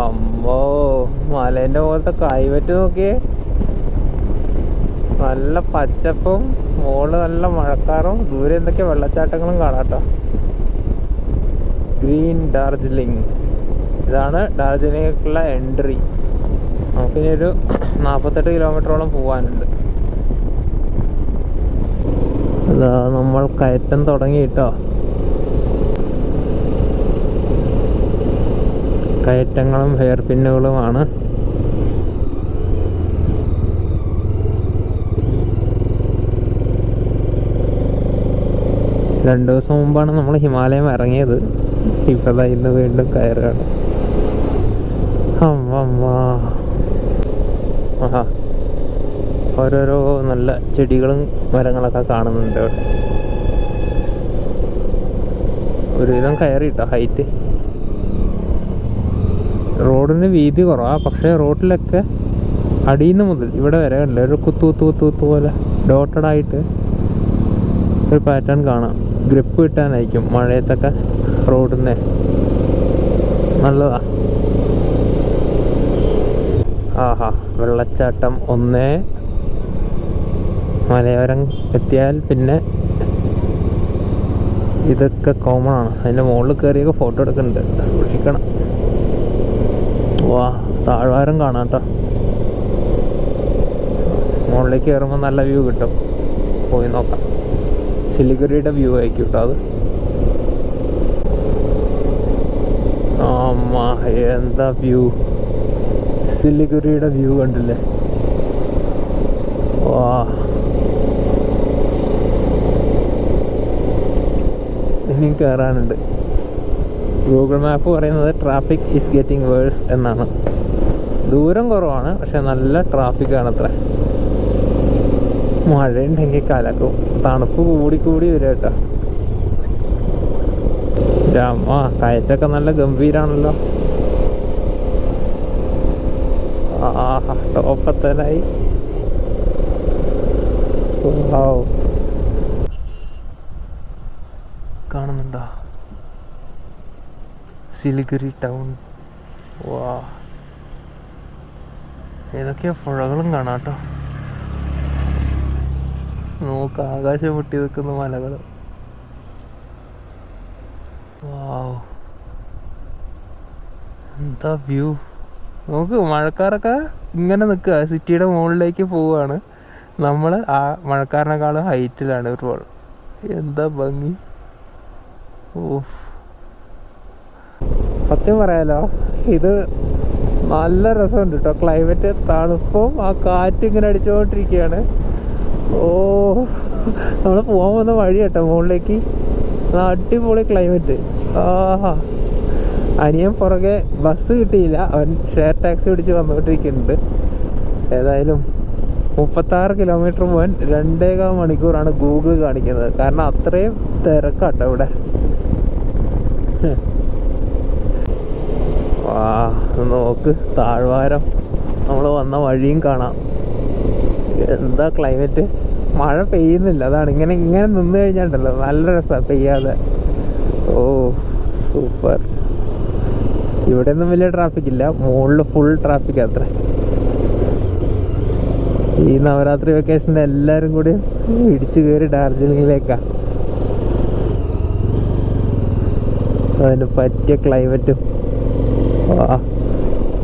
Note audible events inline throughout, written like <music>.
അമ്മോ മലേന്റെ പോലത്തെ കൈവറ്റ് നോക്കിയേ. നല്ല പച്ചപ്പും മോൾ നല്ല മഴക്കാറും ദൂരെ എന്തൊക്കെ വെള്ളച്ചാട്ടങ്ങളും കാണാട്ടോ ഗ്രീൻ ഡാർജിലിംഗ്. ഇതാണ് ഡാർജിലിംഗിലേക്കുള്ള എൻട്രി. നമുക്കിനി ഒരു <coughs> നാൽപ്പത്തെട്ട് കിലോമീറ്ററോളം പോകാനുണ്ട് അതാ നമ്മൾ കയറ്റം തുടങ്ങി കേട്ടോ കയറ്റങ്ങളും ഹെയർ പിന്നുകളുമാണ് രണ്ടു ദിവസം മുമ്പാണ് നമ്മൾ ഹിമാലയം ഇറങ്ങിയത്. ഇപ്പതാ ഇന്ന് വീണ്ടും കയറുകയാണ്. ഓരോരോ നല്ല ചെടികളും മരങ്ങളൊക്കെ കാണുന്നുണ്ട് ഒരുവിധം കയറിട്ടോ ഹൈറ്റ്. റോഡിന് വീതി കുറവാ. പക്ഷേ റോഡിലൊക്കെ അടിയിൽ നിന്ന് മുതൽ ഇവിടെ വരെ ഉണ്ട് ഒരു കുത്തു കുത്തു കുത്തു കുത്തു പോലെ ഡോട്ടഡ് ആയിട്ട് ഒരു പാറ്റേൺ കാണാം. ഗ്രിപ്പ് കിട്ടാനായിരിക്കും മഴയത്തൊക്കെ റോഡിൽ നിന്ന് നല്ലതാ. ആഹാ വെള്ളച്ചാട്ടം ഒന്നേ. മലയോരം എത്തിയാൽ പിന്നെ ഇതൊക്കെ കോമൺ ആണ്. അതിന്റെ മുകളിൽ കയറിയൊക്കെ ഫോട്ടോ എടുക്കുന്നുണ്ട്. സൂക്ഷിക്കണം. വാ താഴ്വാരം കാണാം കേട്ടോ മുകളിലേക്ക് കയറുമ്പോൾ നല്ല വ്യൂ കിട്ടും. പോയി നോക്കാം. സിലിഗുരിയുടെ വ്യൂ ആയിരിക്കും കേട്ടോ അത്. അമ്മ എന്താ വ്യൂ? സിലിഗുരിയുടെ വ്യൂ കണ്ടില്ലേ? വാ. ഇനിയും കയറാനുണ്ട് ഗൂഗിൾ മാപ്പ് പറയുന്നത് ട്രാഫിക് ഈസ് ഗെറ്റിംഗ് വേഴ്സ് എന്നാണ്. ദൂരം കുറവാണ് പക്ഷെ നല്ല ട്രാഫിക്കാണ് അത്ര. മഴയുണ്ടെങ്കിൽ കലക്കും. തണുപ്പ് കൂടി കൂടി വരും കേട്ടോ. ആ കയറ്റൊക്കെ നല്ല ഗംഭീരാണല്ലോ. ആഹാ ടോപ്പത്തനായി വാവ്. കാണുന്നുണ്ടോ സിലിഗുരി ടൗൺ വാ ഏതൊക്കെയാ പുഴകളും കാണാം കേട്ടോ നോക്ക് ആകാശം പൊട്ടി നിൽക്കുന്ന മലകൾ എന്താ വ്യൂ നോക്ക് മഴക്കാരൊക്കെ ഇങ്ങനെ നിൽക്കുക. സിറ്റിയുടെ മുകളിലേക്ക് പോവുകയാണ്. നമ്മൾ ആ മഴക്കാരനേക്കാളും ഹൈറ്റിലാണ് ഒരുപാട് എന്താ ഭംഗി? ഓ സത്യം പറയാലോ ഇത് നല്ല രസമുണ്ട് കേട്ടോ ക്ലൈമറ്റ് തണുപ്പും ആ കാറ്റ് ഇങ്ങനെ അടിച്ചുകൊണ്ടിരിക്കുകയാണ് ഓ നമ്മൾ പോകാൻ വന്ന വഴി കേട്ടോ മുകളിലേക്ക് അടിപൊളി ക്ലൈമറ്റ് ആഹാ. അനിയൻ പുറകെ ബസ് കിട്ടിയില്ല. അവൻ ഷെയർ ടാക്സി പിടിച്ച് വന്നുകൊണ്ടിരിക്കുന്നുണ്ട് ഏതായാലും മുപ്പത്താറ് കിലോമീറ്റർ പോകാൻ രണ്ടേകാൽ മണിക്കൂറാണ് ഗൂഗിൾ കാണിക്കുന്നത്. കാരണം അത്രയും തിരക്കാട്ടോ ഇവിടെ. വാ നോക്ക് താഴ്വാരം. നമ്മൾ വന്ന വഴിയും കാണാം. എന്താ ക്ലൈമറ്റ് മഴ പെയ്യുന്നില്ല. അതാണ് ഇങ്ങനെ ഇങ്ങനെ നിന്ന് കഴിഞ്ഞാണ്ടല്ലോ. നല്ല രസമാണ് പെയ്യാതെ. ഓ സൂപ്പർ ഇവിടെ ഒന്നും വലിയ ട്രാഫിക് ഇല്ല. മുകളിൽ ഫുൾ ട്രാഫിക് അത്ര. ഈ നവരാത്രി വെക്കേഷന്റെ എല്ലാവരും കൂടി ഇടിച്ചു കയറി ഡാർജിലിംഗിലേക്കാണ് അതിന് പറ്റിയ ക്ലൈമറ്റും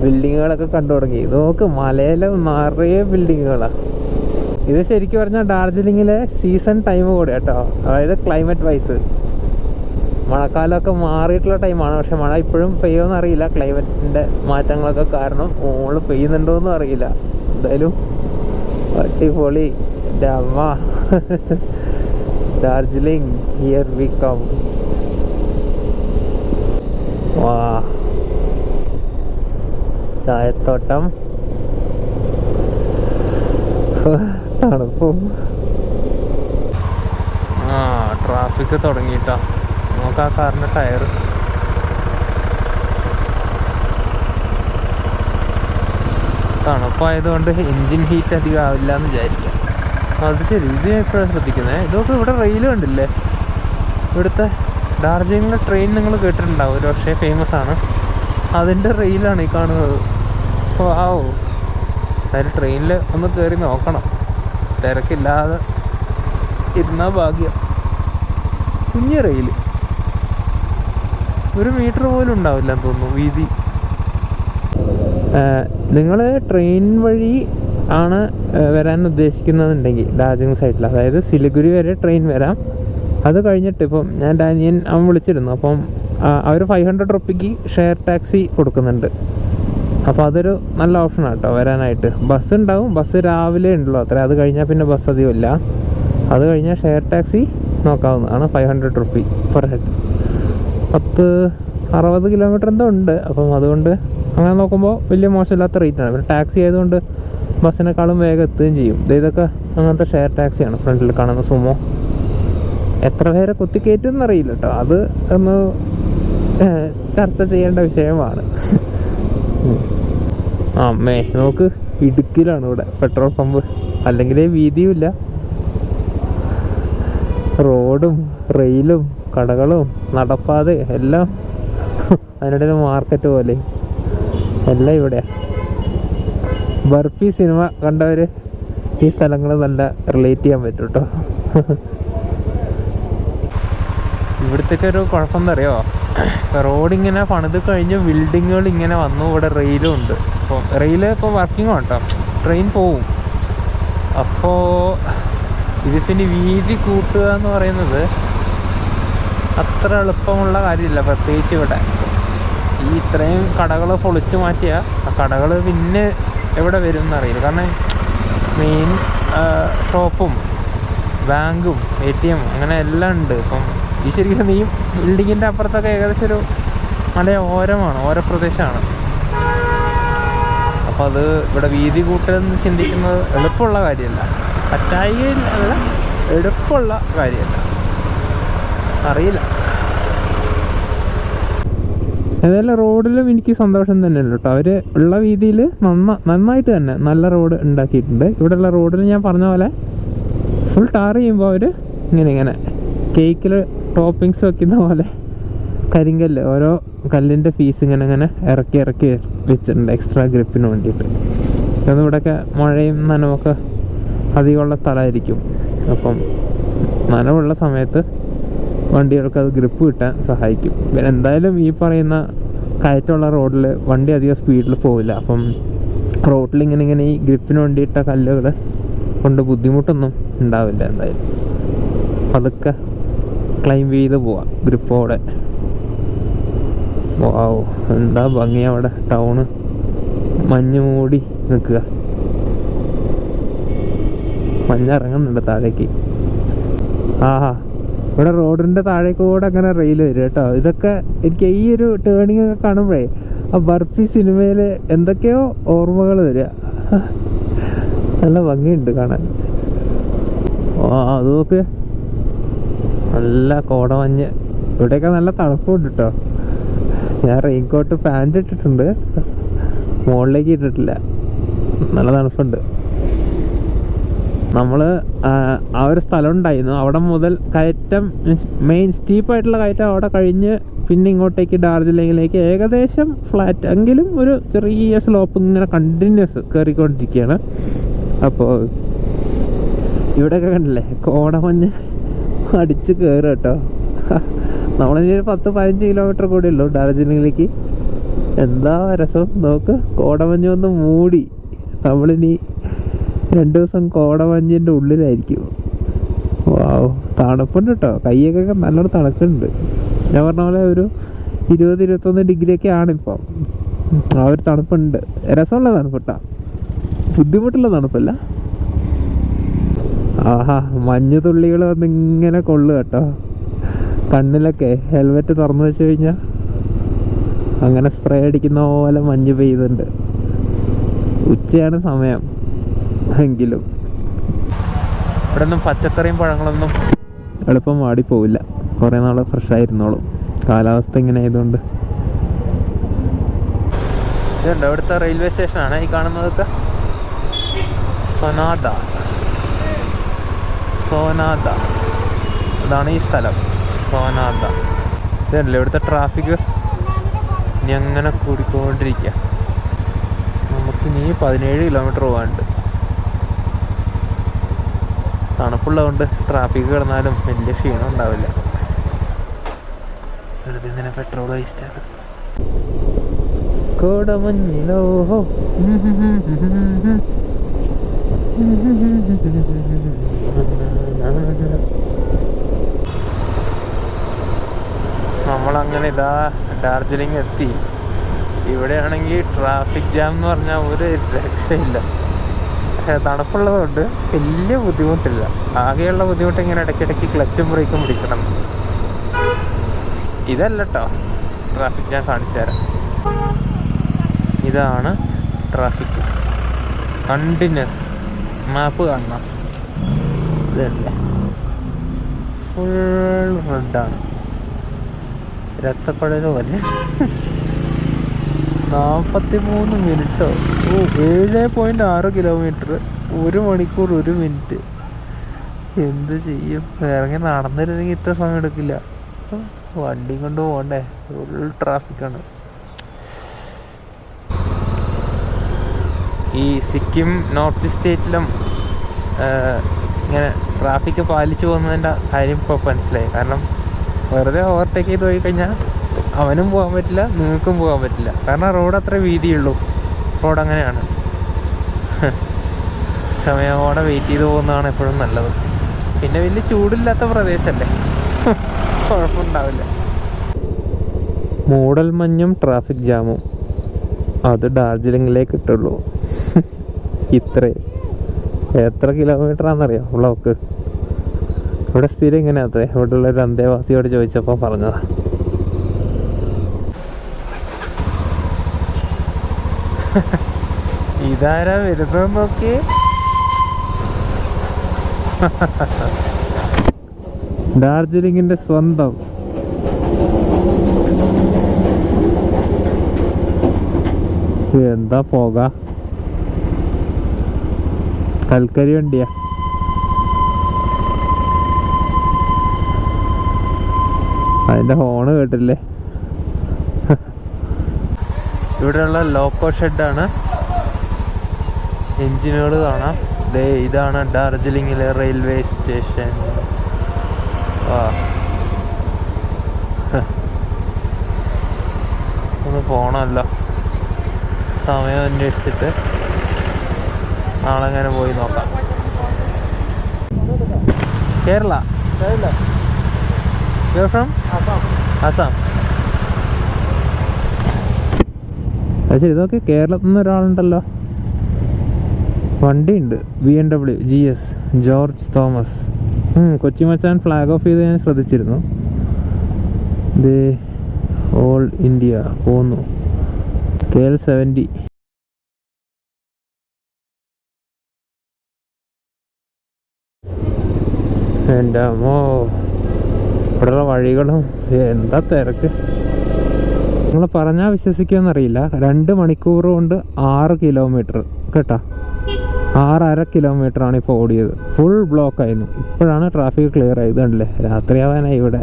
ബിൽഡിങ്ങുകളൊക്കെ കണ്ടു തുടങ്ങി. നോക്ക് മലയിലെ നിറയെ ബിൽഡിങ്ങുകളാണ് ഇത് ശരിക്കും പറഞ്ഞാൽ ഡാർജിലിങ്ങിലെ സീസൺ ടൈം കൂടെ കേട്ടോ. അതായത് ക്ലൈമറ്റ് വൈസ് മഴക്കാലമൊക്കെ മാറിയിട്ടുള്ള ടൈമാണ് പക്ഷെ മഴ ഇപ്പോഴും പെയ്യുമെന്ന് അറിയില്ല ക്ലൈമറ്റിന്റെ മാറ്റങ്ങളൊക്കെ കാരണം മുകളിൽ പെയ്യുന്നുണ്ടോയെന്നും അറിയില്ല. എന്തായാലും അടിപൊളി. ഡമ്മ ഡാർജിലിംഗ് ഹിയർ വി കം വാ. ചായത്തോട്ടം. തണുപ്പും. ആ ട്രാഫിക് തുടങ്ങിയിട്ടാ. നമുക്ക് ആ കാറിന്റെ ടയർ തണുപ്പായതുകൊണ്ട് എൻജിൻ ഹീറ്റ് അധികം ആവില്ല എന്ന് വിചാരിക്കാം. അത് ശരി ഇത് ഞാൻ ഇപ്പോഴാണ് ശ്രദ്ധിക്കുന്നത് ഇതൊക്കെ ഇവിടെ റെയിൽ കണ്ടില്ലേ? ഇവിടുത്തെ ഡാർജിലിംഗിലെ ട്രെയിൻ നിങ്ങൾ കേട്ടിട്ടുണ്ടാവും. ഒരു പക്ഷേ ഫേമസ് ആണ്. അതിന്റെ റെയിലാണ് ഈ കാണുന്നത്. വാവോ എന്തായാലും ട്രെയിനിൽ ഒന്ന് കയറി നോക്കണം. തിരക്കില്ലാതെ ഇരുന്നാൽ ഭാഗ്യം. കുഞ്ഞ് റെയിൽ ഒരു മീറ്റർ പോലും ഉണ്ടാവില്ല എന്ന് തോന്നുന്നു വീതി. നിങ്ങൾ ട്രെയിൻ വഴി ആണ് വരാൻ ഉദ്ദേശിക്കുന്നതുണ്ടെങ്കിൽ ഡാർജിലിംഗ് സൈഡിൽ അതായത് സിലിഗുരി വരെ ട്രെയിൻ വരാം. അത് കഴിഞ്ഞിട്ട് ഇപ്പം ഞാൻ ഡാനിയൻ അവൻ വിളിച്ചിരുന്നു. അപ്പം അവർ ഫൈവ് ഹൺഡ്രഡ് റുപ്പിക്ക് ഷെയർ ടാക്സി കൊടുക്കുന്നുണ്ട്. അപ്പോൾ അതൊരു നല്ല ഓപ്ഷനാണ് കേട്ടോ വരാനായിട്ട്. ബസ് ഉണ്ടാവും. ബസ് രാവിലെ ഉണ്ടല്ലോ അത്ര. അത് കഴിഞ്ഞാൽ പിന്നെ ബസ് അധികം ഇല്ല. അത് കഴിഞ്ഞാൽ ഷെയർ ടാക്സി നോക്കാവുന്നതാണ്. Five hundred rupee per head പത്ത് അറുപത് കിലോമീറ്റർ എന്തോ ഉണ്ട്. അപ്പം അതുകൊണ്ട് അങ്ങനെ നോക്കുമ്പോൾ വലിയ മോശമില്ലാത്ത റേറ്റാണ് പിന്നെ ടാക്സി ആയതുകൊണ്ട് ബസ്സിനേക്കാളും വേഗം എത്തുകയും ചെയ്യും. ഇതൊക്കെ അങ്ങനത്തെ ഷെയർ ടാക്സിയാണ് ഫ്രണ്ടിൽ കാണുന്ന സുമോ. എത്ര പേരെ കുത്തിക്കയറ്റും എന്നറിയില്ല കേട്ടോ അത് ഒന്ന് ചർച്ച ചെയ്യേണ്ട വിഷയമാണ്. അമ്മേ നോക്ക് ഇടുക്കിലാണ് ഇവിടെ പെട്രോൾ പമ്പ്. അല്ലെങ്കിൽ വീതിയുമില്ല. റോഡും റെയിലും കടകളും നടപ്പാതെ എല്ലാം അതിനിടയിൽ മാർക്കറ്റ് പോലെ. എല്ലാം ഇവിടെ. ബർഫി സിനിമ കണ്ടവർ ഈ സ്ഥലങ്ങൾ നല്ല റിലേറ്റ് ചെയ്യാൻ പറ്റും കേട്ടോ ഇവിടുത്തേക്കൊരു കുഴപ്പം എന്താ അറിയോ? റോഡ് ഇങ്ങനെ പണിത് കഴിഞ്ഞ് ബിൽഡിങ്ങുകൾ ഇങ്ങനെ വന്നു. ഇവിടെ റെയിലും ഉണ്ട്. അപ്പോൾ റെയിൽ ഇപ്പോൾ വർക്കിംഗ് കേട്ടോ ട്രെയിൻ പോവും. അപ്പോൾ ഇത് പിന്നെ വീതി കൂട്ടുക എന്ന് പറയുന്നത് അത്ര എളുപ്പമുള്ള കാര്യമില്ല. പ്രത്യേകിച്ച് ഇവിടെ. ഈ ഇത്രയും കടകൾ പൊളിച്ചു മാറ്റിയ ആ കടകൾ പിന്നെ എവിടെ വരും എന്നറിയില്ല കാരണം മെയിൻ ഷോപ്പും ബാങ്കും എ ടി എം അങ്ങനെ എല്ലാം ഉണ്ട്. ഇപ്പം ഈ ശരിക്കും ഈ ബിൽഡിങ്ങിന്റെ അപ്പുറത്തൊക്കെ ഏകദേശം ഒരു മല ഓരമാണ് ഓരപ്രദേശമാണ് അപ്പോൾ അത് ഇവിടെ വീതി കൂട്ടലെന്ന് ചിന്തിക്കുന്നത് എളുപ്പമുള്ള കാര്യമല്ല. പറ്റായികയില്ല അല്ല എളുപ്പമുള്ള കാര്യമല്ല. അറിയില്ല. ഏതായാലും റോഡിലും എനിക്ക് സന്തോഷം തന്നെയല്ലോ കേട്ടോ. അവർ ഉള്ള വീതിയിൽ നന്ന നന്നായിട്ട് തന്നെ നല്ല റോഡ് ഉണ്ടാക്കിയിട്ടുണ്ട്. ഇവിടെയുള്ള റോഡിൽ ഞാൻ പറഞ്ഞ പോലെ ഫുൾ ടാർ ചെയ്യുമ്പോൾ അവർ ഇങ്ങനെ ഇങ്ങനെ. കേക്കിൽ ടോപ്പിങ്സ് വെക്കുന്ന പോലെ. കരിങ്കല്ല് ഓരോ കല്ലിന്റെ പീസ് ഇങ്ങനെ ഇങ്ങനെ ഇറക്കി ഇറക്കി വെച്ചിട്ടുണ്ട് എക്സ്ട്രാ ഗ്രിപ്പിന് വേണ്ടിയിട്ട്. കാരണം ഇവിടെയൊക്കെ മഴയും നനവൊക്കെ അധികമുള്ള സ്ഥലമായിരിക്കും. അപ്പം നനവുള്ള സമയത്ത് വണ്ടികൾക്ക് അത് ഗ്രിപ്പ് കിട്ടാൻ സഹായിക്കും. പിന്നെ എന്തായാലും ഈ പറയുന്ന കയറ്റമുള്ള റോഡിൽ വണ്ടി അധികം സ്പീഡിൽ പോവില്ല. അപ്പം റോഡിൽ ഇങ്ങനെ ഇങ്ങനെ ഈ ഗ്രിപ്പിന് വേണ്ടിയിട്ട കല്ലുകൾ കൊണ്ട് ബുദ്ധിമുട്ടൊന്നും ഉണ്ടാവില്ല എന്തായാലും. പതുക്കെ ക്ലൈംബ് ചെയ്ത് പോവാം. ഗ്രിപ്പോടെ. വാവ് എന്താ ഭംഗി അവിടെ. ടൗണ് മഞ്ഞ് മൂടി നിൽക്കുക. മഞ്ഞിറങ്ങുന്നുണ്ട് താഴേക്ക്. ആഹാ ഇവിടെ റോഡിന്റെ താഴേക്ക് കൂടെ അങ്ങനെ റെയിൽ വരും കേട്ടോ. ഇതൊക്കെ എനിക്ക് ഈ ഒരു ടേണിംഗ് ഒക്കെ കാണുമ്പോഴേ ആ ബർഫി സിനിമയിൽ എന്തൊക്കെയോ ഓർമ്മകൾ വരിക. നല്ല ഭംഗിയുണ്ട് കാണാൻ. ആ അത് നല്ല കോടമഞ്ഞ് ഇവിടെയൊക്കെ നല്ല തണുപ്പുണ്ട് കേട്ടോ ഞാൻ റെയിൻകോട്ട് പാന്റ് ഇട്ടിട്ടുണ്ട്. മുകളിലേക്ക് ഇട്ടിട്ടില്ല. നല്ല തണുപ്പുണ്ട്. നമ്മൾ ആ ഒരു സ്ഥലം ഉണ്ടായിരുന്നു. അവിടെ മുതൽ കയറ്റം മീൻസ് മെയിൻ സ്റ്റീപ്പായിട്ടുള്ള കയറ്റം അവിടെ കഴിഞ്ഞ് പിന്നെ ഇങ്ങോട്ടേക്ക് ഡാർജിലിങ്ങിലേക്ക് ഏകദേശം ഫ്ലാറ്റ് എങ്കിലും ഒരു ചെറിയ സ്ലോപ്പ് ഇങ്ങനെ കണ്ടിന്യൂസ് കയറിക്കൊണ്ടിരിക്കുകയാണ് അപ്പോൾ ഇവിടെയൊക്കെ കണ്ടില്ലേ? കോടമഞ്ഞ് അടിച്ച് കയറും കേട്ടോ. നമ്മളിനി ഒരു പത്ത് പതിനഞ്ച് കിലോമീറ്റർ കൂടി ഉള്ളൂ ഡാർജിലിംഗിലേക്ക് എന്താ രസം? നോക്ക് കോടമഞ്ഞ് ഒന്ന് മൂടി. നമ്മളിനി രണ്ട് ദിവസം കോടമഞ്ഞിന്റെ ഉള്ളിലായിരിക്കും. വാവ് തണുപ്പുണ്ട് കേട്ടോ. കയ്യൊക്കെ നല്ലോണം തണുക്കുന്നുണ്ട് ഞാൻ പറഞ്ഞ പോലെ ഒരു ഇരുപത് ഇരുപത്തൊന്ന് ഡിഗ്രിയൊക്കെ ആണിപ്പം. ആ ഒരു തണുപ്പുണ്ട്. രസമുള്ള തണുപ്പ് കേട്ടോ. ബുദ്ധിമുട്ടുള്ള തണുപ്പല്ല. ആഹാ മഞ്ഞ് തുള്ളികൾ വന്ന് ഇങ്ങനെ കൊള്ളു കേട്ടോ. കണ്ണിലൊക്കെ ഹെൽമെറ്റ് തുറന്നു വെച്ച് കഴിഞ്ഞാൽ അങ്ങനെ സ്പ്രേ അടിക്കുന്ന പോലെ മഞ്ഞ് പെയ്യുന്നുണ്ട്. ഉച്ചയാണ് സമയം എങ്കിലും. ഇവിടെ ഒന്നും പച്ചക്കറിയും പഴങ്ങളൊന്നും എളുപ്പം വാടിപ്പോവില്ല കുറേ നാൾ ഫ്രഷ് ആയിരുന്നോളും. കാലാവസ്ഥ ഇങ്ങനെ ആയതുകൊണ്ട്. ഇതുണ്ട് ഇവിടുത്തെ റെയിൽവേ സ്റ്റേഷനാണ് ഈ കാണുന്നതൊക്കെ സൊനാദ. സോനാദ അതാണ് ഈ സ്ഥലം. സോനാദ ഇതല്ലേ ഇവിടുത്തെ ട്രാഫിക്? ഇനി അങ്ങനെ കൂടിക്കൊണ്ടിരിക്കുക നമുക്ക് ഇനി പതിനേഴ് കിലോമീറ്റർ പോകാനുണ്ട് തണുപ്പുള്ളതുകൊണ്ട് ട്രാഫിക് കിടന്നാലും വലിയ ക്ഷീണം ഉണ്ടാവില്ല. ഇങ്ങനെ പെട്രോൾ വേസ്റ്റാണ് കോടമഞ്ഞിലോ? നമ്മളങ്ങനെ ഇതാ ഡാർജിലിംഗ് എത്തി. ഇവിടെയാണെങ്കിൽ ട്രാഫിക് ജാം എന്ന് പറഞ്ഞാൽ ഒരു രക്ഷയില്ല. തണുപ്പുള്ളതുകൊണ്ട് വലിയ ബുദ്ധിമുട്ടില്ല. ആകെയുള്ള ബുദ്ധിമുട്ട് ഇങ്ങനെ ഇടയ്ക്കിടയ്ക്ക് ക്ലച്ചും ബ്രേക്കും പിടിക്കണം. ഇതല്ല കേട്ടോ ട്രാഫിക് ജാം കാണിച്ചു തരാം. ഇതാണ് ട്രാഫിക്. കണ്ടിന്യൂസ്. മാപ്പ് കാണണം. ഇതല്ലേ? ഫുൾ റെഡാണ് രക്തക്കുഴൽ അല്ലേ? നാൽപ്പത്തി മൂന്ന് മിനിറ്റോ? ഓ ഏഴ് പോയിന്റ് ആറ് കിലോമീറ്റർ ഒരു മണിക്കൂർ ഒരു മിനിറ്റ്. എന്ത് ചെയ്യും? ഇറങ്ങി നടന്നിരുന്നെങ്കിൽ ഇത്ര സമയം എടുക്കില്ല. വണ്ടി കൊണ്ട് പോകണ്ടേ? ഫുൾ ട്രാഫിക്കാണ് ഈ സിക്കിം നോർത്ത് സ്റ്റേറ്റിലും ഇങ്ങനെ ട്രാഫിക് പാലിച്ചു പോകുന്നതിന്റെ കാര്യം ഇപ്പോൾ മനസ്സിലായി. കാരണം വെറുതെ ഓവർടേക്ക് ചെയ്ത് പോയി കഴിഞ്ഞാൽ അവനും പോകാൻ പറ്റില്ല നിങ്ങൾക്കും പോകാൻ പറ്റില്ല. കാരണം റോഡ് അത്ര വീതിയുള്ളൂ. റോഡ് അങ്ങനെയാണ്. സമയമോടെ വെയിറ്റ് ചെയ്ത് പോകുന്നതാണ് എപ്പോഴും നല്ലത്. പിന്നെ വലിയ ചൂടില്ലാത്ത പ്രദേശമല്ലേ കുഴപ്പമുണ്ടാവില്ല. മൂടൽ മഞ്ഞും ട്രാഫിക് ജാമും അത് ഡാർജിലിംഗിലേ കിട്ടുള്ളൂ ഇത്രേ എത്ര കിലോമീറ്റർ ആണെന്നറിയോ ബ്ലോക്ക് ഇവിടെ സ്ഥിരം ഇങ്ങനെ അതെ ഇവിടെ ഉള്ള ഒരു അന്തേവാസിയോട് ചോദിച്ചപ്പോൾ പറഞ്ഞതാ. <laughs> ഇതാരാ വരുന്നത് നോക്കി. <laughs> ഡാർജിലിംഗിന്റെ സ്വന്തം. എന്താ പോക? കൽക്കരി വണ്ടിയാ. അതിന്റെ ഹോണ് കേട്ടില്ലേ? ഇവിടെയുള്ള ലോക്കോ ഷെഡാണ് എഞ്ചിനുകൾ കാണാം. ദേ ഇതാണ് ഡാർജിലിംഗിലെ റെയിൽവേ സ്റ്റേഷൻ. ഒന്ന് പോണമല്ലോ സമയം അന്വേഷിച്ചിട്ട്. നാളെ അങ്ങനെ പോയി നോക്കാം. കേരള? ഫ്രം ആസാം അത് ശരി ഇതൊക്കെ കേരളത്തിൽ നിന്ന് ഒരാളുണ്ടല്ലോ. വണ്ടിയുണ്ട്. B M W G S George Thomas. Kochi മച്ചാൻ ഫ്ലാഗ് ഓഫ് ചെയ്ത് ഞാൻ ശ്രദ്ധിച്ചിരുന്നു. ദേ ഓൾ ഇന്ത്യ പോന്നു. K L seventy. എന്റെ അമ്മോ ഇവിടെയുള്ള വഴികളും എന്താ തിരക്ക്? നിങ്ങൾ പറഞ്ഞാൽ വിശ്വസിക്കുമെന്നറിയില്ല. രണ്ട് മണിക്കൂർ കൊണ്ട് ആറ് കിലോമീറ്റർ കേട്ടോ? ആറര ആണ് ഇപ്പോൾ ഓടിയത്. ഫുൾ ബ്ലോക്ക് ആയിരുന്നു. ഇപ്പോഴാണ് ട്രാഫിക് ക്ലിയർ ആയത് കണ്ടില്ലേ? രാത്രിയാവാനായി ഇവിടെ.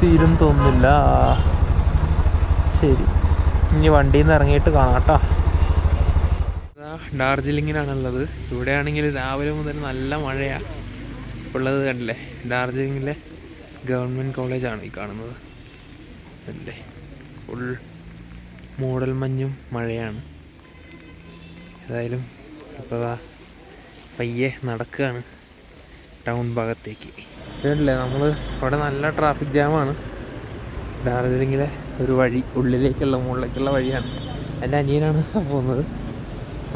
തീരും തോന്നുന്നില്ല. ശരി. ഇനി വണ്ടിയിൽ നിന്ന് ഇറങ്ങിയിട്ട് കാണാം കേട്ടോ. ഡാർജിലിങ്ങിനാണുള്ളത്. ഇവിടെയാണെങ്കിൽ രാവിലെ മുതൽ നല്ല മഴയാണ് ഉള്ളത് കണ്ടില്ലേ? ഡാർജിലിങ്ങിലെ ഗവൺമെന്റ് കോളേജാണ് ഈ കാണുന്നത്. അല്ലേ ഫുൾ മൂടൽ മഞ്ഞും മഴയാണ്. ഏതായാലും ഇപ്പോൾ പയ്യെ നടക്കുകയാണ് ടൗൺ ഭാഗത്തേക്ക്. ഇതല്ലേ നമ്മൾ ഇവിടെ നല്ല ട്രാഫിക് ജാമാണ്. ഡാർജിലിങ്ങിലെ ഒരു വഴി ഉള്ളിലേക്കുള്ള മുകളിലേക്കുള്ള വഴിയാണ്. എന്റെ അനിയനാണ് <laughs> പോകുന്നത്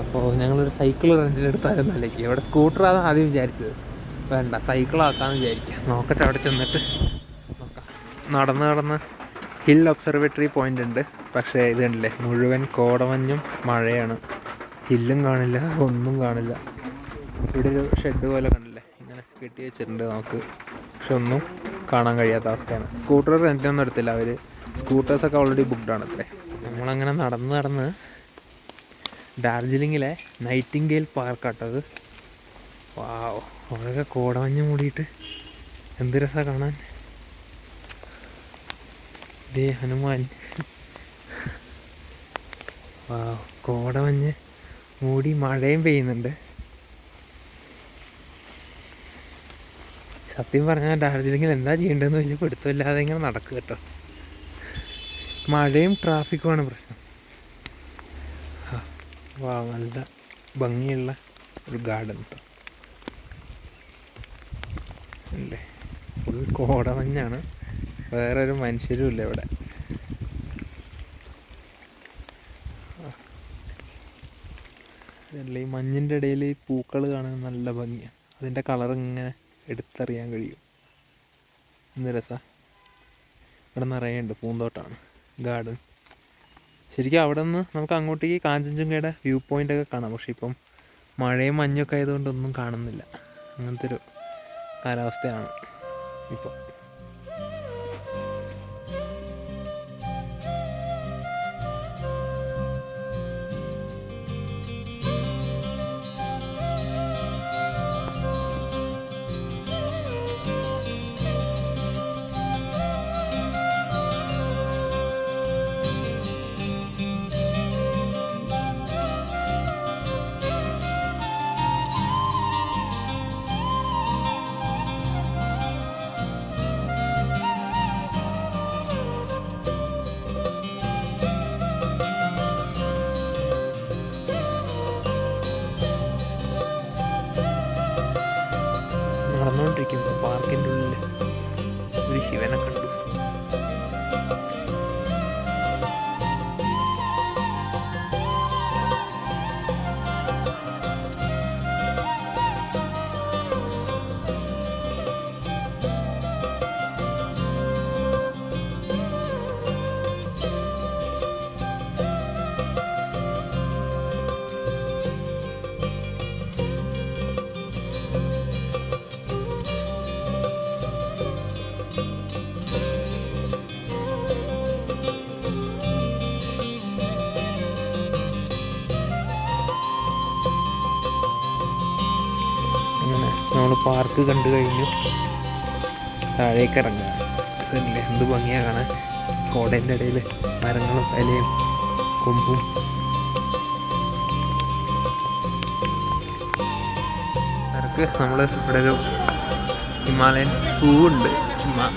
അപ്പോൾ ഞങ്ങളൊരു സൈക്കിൾ റെന്റിനെടുത്തായിരുന്നു അല്ലേ ഇവിടെ സ്കൂട്ടറാണ് ആദ്യം വിചാരിച്ചത്. വേണ്ട സൈക്കിളാക്കാമെന്ന് വിചാരിക്കാം. നോക്കട്ടെ അവിടെ ചെന്നിട്ട്. നോക്കാം. നടന്ന് നടന്ന് ഹിൽ ഒബ്സർവേറ്ററി പോയിന്റ് ഉണ്ട്. പക്ഷേ ഇത് കണ്ടില്ലേ മുഴുവൻ കോടമഞ്ഞും മഴയാണ്. ഹില്ലും കാണില്ല ഒന്നും കാണില്ല. ഇവിടെ ഒരു ഷെഡ് പോലെ കണ്ടില്ലേ ഇങ്ങനെ കെട്ടി വെച്ചിട്ടുണ്ട് നമുക്ക്. പക്ഷെ ഒന്നും കാണാൻ കഴിയാത്ത അവസ്ഥയാണ്. സ്കൂട്ടർ റെന്റിനൊന്നും എടുത്തില്ല അവർ സ്കൂട്ടേഴ്സൊക്കെ ഓൾറെഡി ബുക്ക്ഡ് ആണ് അത്രേ നമ്മളങ്ങനെ നടന്ന് നടന്ന് ഡാർജിലിങ്ങിലെ നൈറ്റിംഗേൽ പാർക്കാട്ടത് വാവ് അവിടെയൊക്കെ കോടമഞ്ഞ് മൂടിയിട്ട് എന്ത് രസമാണ് കാണാൻ. ദേ ഹനുമാൻ. വാ കോടമഞ്ഞ് മൂടി മഴയും പെയ്യുന്നുണ്ട്. സത്യം പറഞ്ഞാൽ ഡാർജിലിങ്ങിൽ എന്താ ചെയ്യേണ്ടതെന്ന് വലിയ പിടുത്തമില്ലാതെ ഇങ്ങനെ നടക്കുക കേട്ടോ. മഴയും ട്രാഫിക്കുമാണ് പ്രശ്നം. നല്ല ഭംഗിയുള്ള ഒരു ഗാർഡൻ കേട്ടോ അല്ലേ? ഫുൾ കോടമഞ്ഞാണ്. വേറെ ഒരു മനുഷ്യരും ഇല്ല ഇവിടെ. അതല്ല ഈ മഞ്ഞിന്റെ ഇടയിൽ ഈ പൂക്കൾ കാണാൻ നല്ല ഭംഗിയാണ് അതിന്റെ കളർ ഇങ്ങനെ എടുത്തറിയാൻ കഴിയും. എന്ത് രസ? ഇവിടെ നിറയെ പൂന്തോട്ടമാണ് ഗാർഡൻ ശരിക്കും അവിടെ നിന്ന് നമുക്ക് അങ്ങോട്ടേക്ക് കാഞ്ചൻജംഗയുടെ വ്യൂ പോയിന്റ് ഒക്കെ കാണാം. പക്ഷെ ഇപ്പം മഴയും മഞ്ഞൊക്കെ ആയതുകൊണ്ട് ഒന്നും കാണുന്നില്ല. അങ്ങനത്തെ ഒരു കാലാവസ്ഥയാണ് ഇപ്പോൾ പാർക്ക് കണ്ടു കഴിഞ്ഞു. താഴേക്ക് ഇറങ്ങുക. അതല്ലേ? എന്ത് ഭംഗിയാണ് കാണാൻ. കോടേന്റെ ഇടയിൽ മരങ്ങളും ഇലയും കൊമ്പും. ഇറക്ക് നമ്മൾ ഇവിടെ ഒരു ഹിമാലയൻ സൂ ഉണ്ട്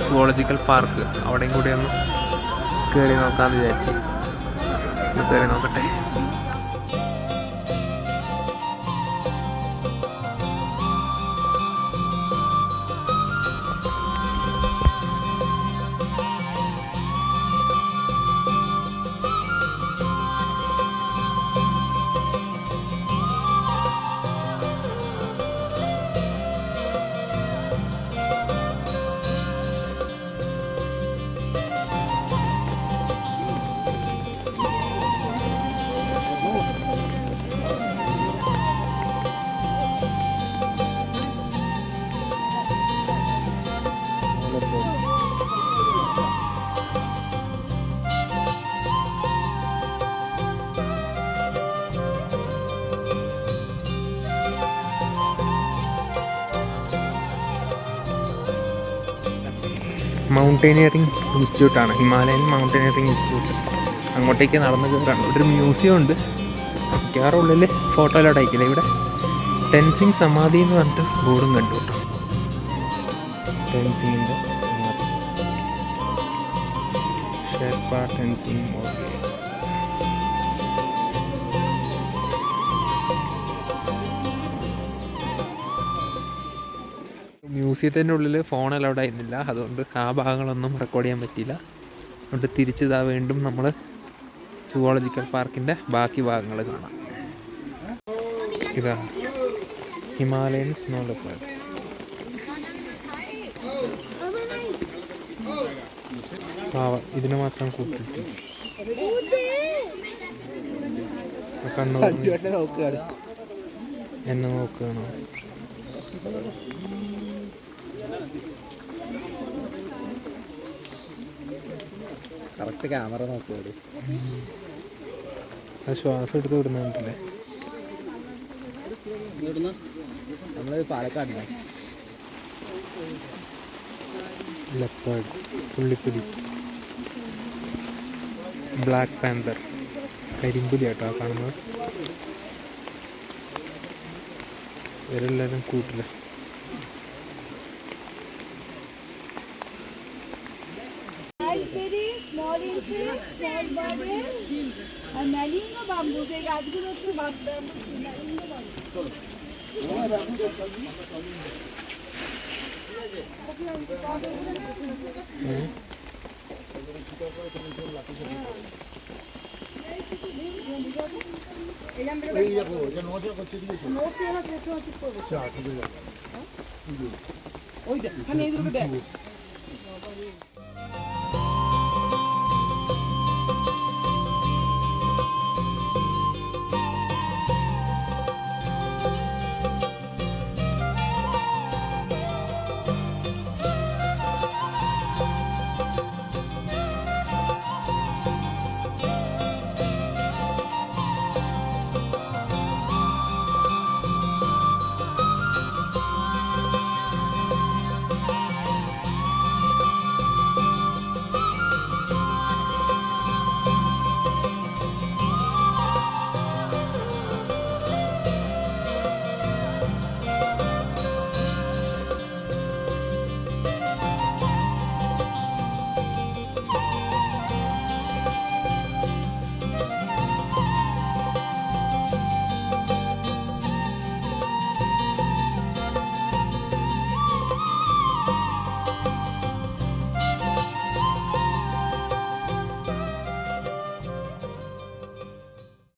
സുവോളജിക്കൽ പാർക്ക് അവിടെയും കൂടി ഒന്ന് കയറി നോക്കാമെന്ന് വിചാരിച്ചു. കയറി നോക്കട്ടെ. മൗണ്ടൈനിയറിംഗ് ഇൻസ്റ്റിറ്റ്യൂട്ടാണ്. Himalayan mountaineering institute. അങ്ങോട്ടേക്ക് നടന്ന് കയറാണ് ഒരു മ്യൂസിയം ഉണ്ട്. മിക്കവാറും ഉള്ളിൽ ഫോട്ടോയിലോട്ട് അയക്കില്ല ഇവിടെ? ടെൻസിങ് സമാധി എന്ന് പറഞ്ഞിട്ട് ബോർഡും കണ്ടു കേട്ടോ. ടെൻസിങ്ങിന്റെ ഷെർപ്പ ടെൻസിങ് ഓക്കെ മ്യൂസിയത്തിന്റെ ഉള്ളിൽ ഫോൺ അലൗഡ് ആയിരുന്നില്ല. അതുകൊണ്ട് ആ ഭാഗങ്ങളൊന്നും റെക്കോർഡ് ചെയ്യാൻ പറ്റിയില്ല. അതുകൊണ്ട് തിരിച്ചിതാ വീണ്ടും നമ്മൾ സുവോളജിക്കൽ പാർക്കിന്റെ ബാക്കി ഭാഗങ്ങൾ കാണാം. ഇതാ ഹിമാലയൻ സ്നോ ലെപ്പേർഡ് പാവ ഇതിനെ മാത്രം കൂട്ടിട്ട്. കണ്ണു എന്നെ നോക്കുകയാണോ. Correct camera നോക്കിയോട്. ആ ശ്വാസം എടുത്ത് വിടുന്നുണ്ടല്ലേ ഇവിടുന്ന് നമ്മൾ പാലക്കാടില്ല ലെപ്പേർഡ് പുള്ളിപ്പുലി ബ്ലാക്ക് പാന്തർ കരിമ്പുലി കേട്ടോ ആ കാണുന്നത്. ഇവരെല്ലാവരും കൂട്ടില്ല এই দেখো এটা নজর করতে দিয়েছে নজর আছে ঠিক আছে ওই দেখ এখানে এই দুটো দেখ